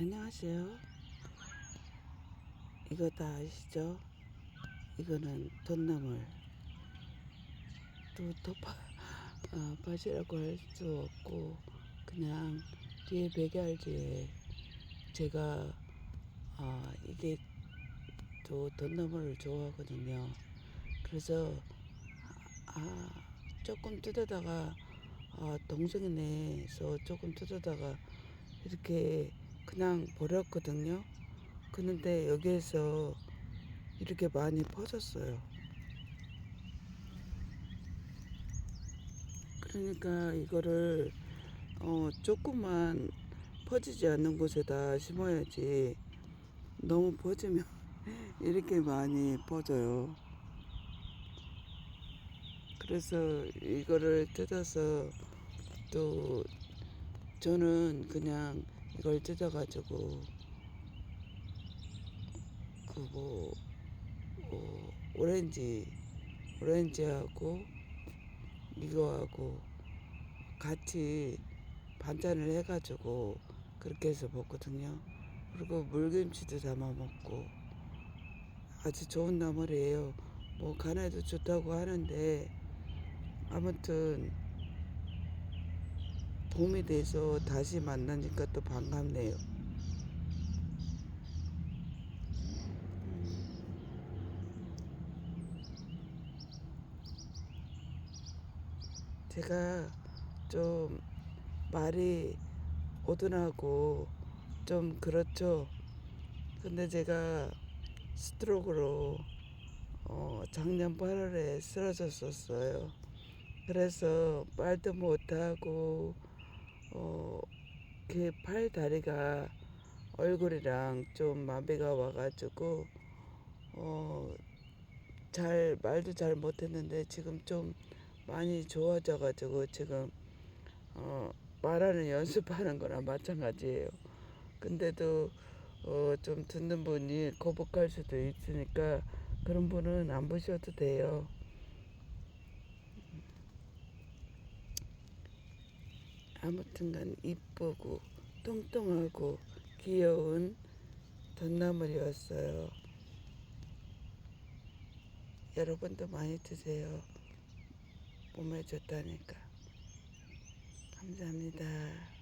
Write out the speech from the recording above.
안녕하세요. 이거 다 아시죠? 이거는 돈나물. 또 덮어, 어, 밭이라고 할 수 없고, 그냥 뒤에 백알지에 제가, 아, 이게 또 돈나물을 좋아하거든요. 그래서, 아, 조금 뜯어다가, 아, 동생네에서 조금 뜯어다가 이렇게 그냥 버렸거든요. 그런데 여기에서 이렇게 많이 퍼졌어요. 그러니까 이거를 어 조금만 퍼지지 않는 곳에다 심어야지 너무 퍼지면 이렇게 많이 퍼져요. 그래서 이거를 뜯어서 또 저는 그냥 이걸 뜯어가지고 그뭐 어, 오렌지 오렌지하고 이거하고 같이 반찬을 해가지고 그렇게 해서 먹거든요. 그리고 물김치도 담아 먹고 아주 좋은 나물이에요. 뭐 간에도 좋다고 하는데 아무튼 도움이 돼서 다시 만나니까 또 반갑네요. 제가 좀 말이 오둔하고 좀 그렇죠. 근데 제가 스트로크로 어, 작년 8월에 쓰러졌었어요. 그래서 말도 못하고 어, 그팔 다리가 얼굴이랑 좀 마비가 와가지고 어, 잘 말도 잘 못했는데 지금 좀 많이 좋아져가지고 지금 어, 말하는 연습하는 거나 마찬가지예요. 근데도 어, 좀 듣는 분이 거북할 수도 있으니까 그런 분은 안 보셔도 돼요. 아무튼간 이쁘고 뚱뚱하고 귀여운 돈나물이었어요. 여러분도 많이 드세요. 몸에 좋다니까. 감사합니다.